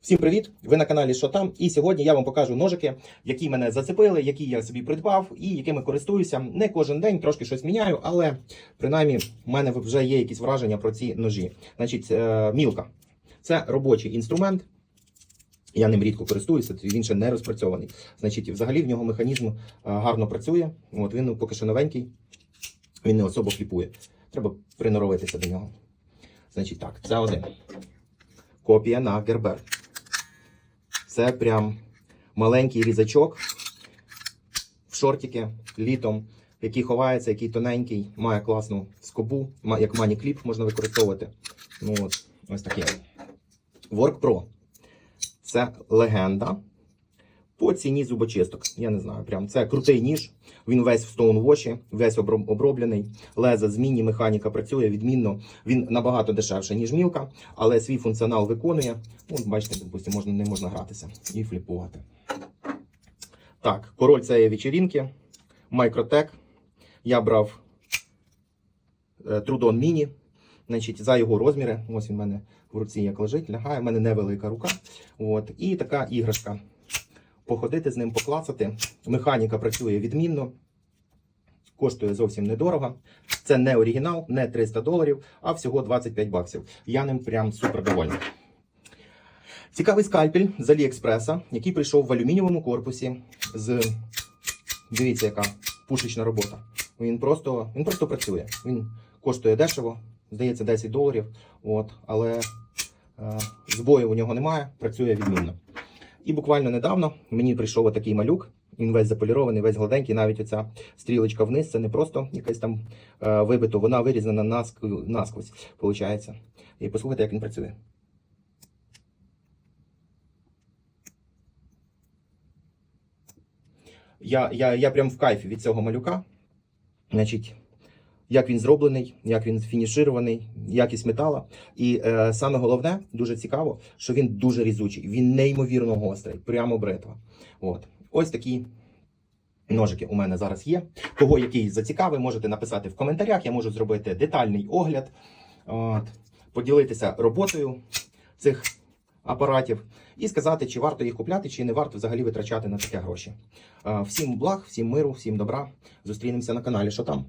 Всім привіт! Ви на каналі Що там? І сьогодні я вам покажу ножики, які мене зацепили, які я собі придбав і якими користуюся. Не кожен день трошки щось міняю, але принаймні в мене вже є якісь враження про ці ножі. Значить, е, мілка це робочий інструмент. Я ним рідко користуюся, він ще не розпрацьований. Значить, взагалі в нього механізм е, гарно працює. От він поки що новенький, він не особо фліпує. Треба приноровитися до нього. Значить, так, це один. Копія на Гербер. Це прям маленький різачок в шортики літом, який ховається, який тоненький, має класну скобу, як мані-кліп можна використовувати. Ну ось такий. Work Pro. Це легенда. По ціні зубочисток. Я не знаю, прям це крутий ніж. Він весь в стоунвоші, весь оброб- оброблений. Леза змінні, механіка працює відмінно. Він набагато дешевший, ніж мілка, але свій функціонал виконує. Ну, бачите, допустимо, можна, не можна гратися і фліпувати. Так, король цієї вечірінки. Microtech. Я брав е, Trudon Mini. Значить, за його розміри. Ось він в мене в руці як лежить, лягає. У мене невелика рука. От. І така іграшка. Походити з ним, поклацати. Механіка працює відмінно. Коштує зовсім недорого. Це не оригінал, не 300 доларів, а всього 25 баксів. Я ним прям супер довольний. Цікавий скальпель з Аліекспреса, який прийшов в алюмінієвому корпусі з. Дивіться, яка пушечна робота. Він просто, він просто працює. Він коштує дешево, здається, 10 доларів. От, але е, збою у нього немає, працює відмінно. І буквально недавно мені прийшов отакий малюк. Він весь заполірований, весь гладенький. Навіть оця стрілочка вниз, це не просто якась там е, вибито, вона вирізана наск- насквозь, виходить. І послухайте, як він працює. Я, я, я прям в кайфі від цього малюка. Значить, як він зроблений, як він фініширований, якість метала. І е, саме головне, дуже цікаво, що він дуже різучий, він неймовірно гострий, прямо бритва. От. Ось такі ножики у мене зараз є. Кого який зацікавий, можете написати в коментарях. Я можу зробити детальний огляд, от, поділитися роботою цих апаратів і сказати, чи варто їх купляти, чи не варто взагалі витрачати на таке гроші. Е, Всім благ, всім миру, всім добра. Зустрінемося на каналі. Що там?